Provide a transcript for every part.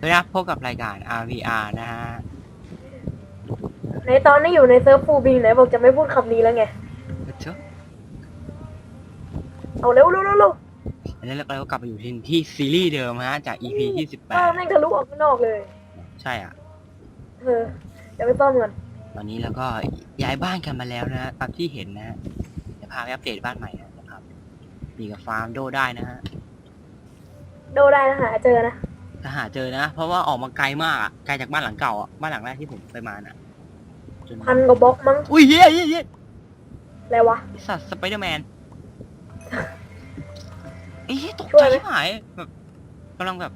สวัสดีครับพบกับรายการ RVR นะฮะ ในตอนนี้อยู่ในเซิร์ฟฟูลบิงไหนบอกจะไม่พูดคำนี้แล้วไงเชอะเอาเร็วเร็วเร็วเร็วอันนี้เราก็กลับมาอยู่ที่ที่ซีรีส์เดิมฮะ จาก EP ที่เออแม่งทะลุออกข้างนอกเลย18ใช่อะ เออเดี๋ยวไปซ่อมก่อนตอนนี้เราก็ย้ายบ้านกันมาแล้วนะฮะตามที่เห็นนะฮะเดี๋ยวพาไปอัปเดตบ้านใหม่นะครับมีกับฟาร์มโดได้นะฮะ โดได้นะหาเจอนะ ถ้าหาเจอนะ เพราะว่าออกมาไกลมากอะไกลจากบ้านหลังเก่าอะบ้านหลังแรกที่ผมไปมาน่ะจนพันกว่าบล็อกมั้งอุ้ยเย้ยเย้ยเย้ยอะไรวะ ไอ้สัตว์สไปเดอร์แมนไอ้เหี้ยตกช่ใจวยไหม ชิบหายแบบกำลังแบบ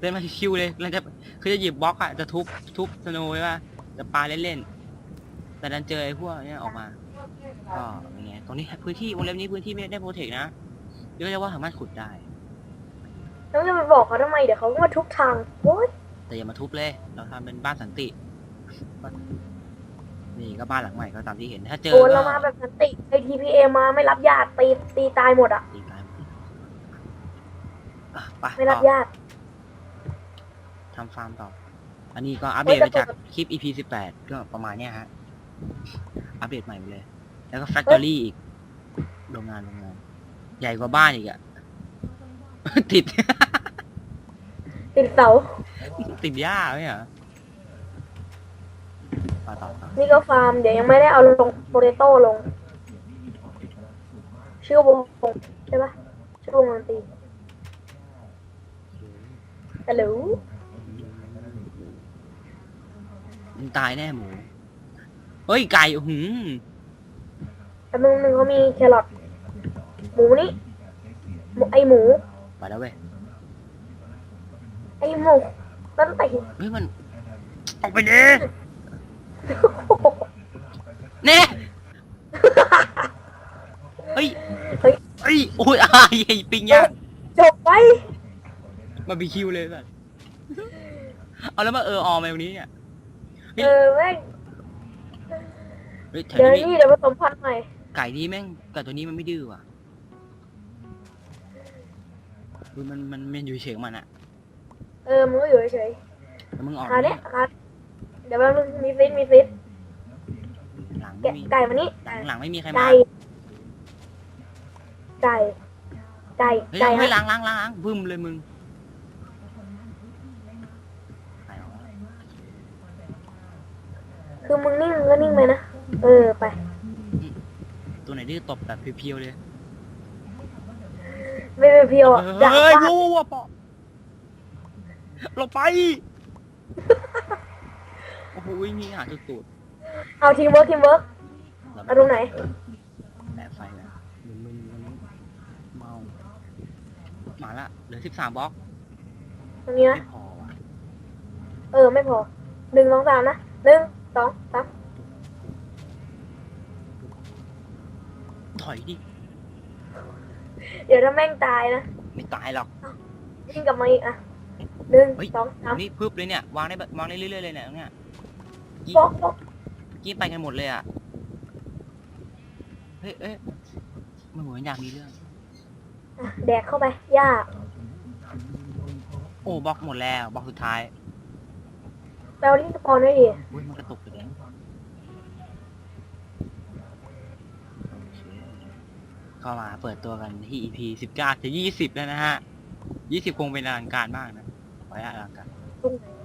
เดินมาชิวๆเลยกำลังจะคือจะหยิบบล็อกอะจะทุบทุบสโนว์ไว้ว่าจะปาเล่นๆแต่ดันเจอไอ้พวกเนี้ยออกมาก็อย่างเงี้ยตรงนี้พื้นที่วงเล็บนี้พื้นที่ไม่ได้โปรเทคนะเรียกได้ว่าสามารถขุดได้ แล้วจะไปบอกเขาทำไมเดี๋ยวเขาก็มาทุกทางโอ้ยแต่อย่ามาทุบเลย เราทำเป็นบ้านสันติบ้านนี่ก็บ้านหลังใหม่ก็ตามที่เห็น ถ้าเจอโอนก็เรามาแบบสันติไอทีพีเอมาไม่รับญาติตีตีตายหมดอะ ตีตายหมดอะไปไม่รับต่อญาติ ทำฟาร์มต่อ อันนี้ก็อัปเดตเฮ้มายแต่จากคลิป EP 18ก็ประมาณเนี้ยฮะ อัปเดตใหม่ไปเลย แล้วก็แฟคทอรี่อีก โรงงานโรงงาน ใหญ่กว่าบ้านอีกอะ ติด ติดเสา ติดหญ้าไหมเหรอต่อต่อต่อนี่ก็ฟาร์ม เดี๋ยวยังไม่ได้เอาลงโปเตโต้ลง ชื่อวงใช่ปะชื่อวงดนตรีฮัลโหลมึงตายแน่หมู เฮ้ยไก่อื้อหืมแต่มึงหนึ่งเขามีแครอทหมูนี่หมูไอหมู ไปแล้วเว้ยไอหมูนั่นไอเฮ้ยมัน ออกไปดิเน่เฮ้ยเฮ้ยเฮ้ยโอ้ยอ้ายไอ้ปิงย่างจบไปมาบีคิวเลยสัสเอาแล้วมาเออออมาตรงนี้เนี่ยเฮ้ยเออแม่งเฮ้ยแถวเดี๋ยวนี้นี่เดี๋ยวผสมพันธุ์ใหม่ไก่นี้แม่งไก่ตัวนี้มันไม่ดื้อว่ะคือมันมันมันอยู่เฉยของมันอะ เออมึงก็อยู่เฉยแล้วมึงออกๆหาเนี่ยหาเดี๋ยวแป๊บนึงมีฟิตมีฟิตหลังแกะไม่มีไก่มานี่หลังหลังไม่มีใครมาไก่ ไก่ ไก่ เฮ้ยไก่เฮ้ยฮะล้างล้างล้างล้างบึ้มเลยมึงไปเอาวะคือมึงนิ่งมึงก็นิ่งไปนะ เออไป ตัวไหนดื้อตบแบบเพียวๆเลย ไม่เป็นเพียวอะด่าเฮ้ยฟาดวู้วะปอ หลบไป โอ้โหมีหาจุดตูดเอาทีมเวิร์กทีมเวิร์กเราเอาตรงไหน แปะไฟแล้วมึนมึนมึนเมา มาละ เหลือสิบสามบล็อก ตรงนี้นะ ไม่พอว่ะเออ ไม่พอหนึ่งสองสามนะหนึ่งสองสามถอยดิ เดี๋ยวถ้าแม่งตายนะ ไม่ตายหรอกวิ่งกลับมาอีกอะ หนึ่งเฮ้ย สองสามนี่พึบเลยเนี่ยวางได้แบบวางได้เรื่อยๆเลยเนี่ยตรงเนี่ยกี้บล็อกบล็อกกี้ไปกันหมดเลยอะ เฮ้ยเอ้ยมันเหมือนอยากมีเรื่อง อะแดกเข้าไปย่าโอ้บล็อกหมดแล้วบล็อกสุดท้ายแปลที่สปอนได้ดิอุ้ยมันกระตุกไปแล้วเข้ามาเปิดตัวกันที่ EP สิบเก้าจะยี่สิบแล้วนะฮะยี่สิบคงเป็นอลังการมากนะ ขอ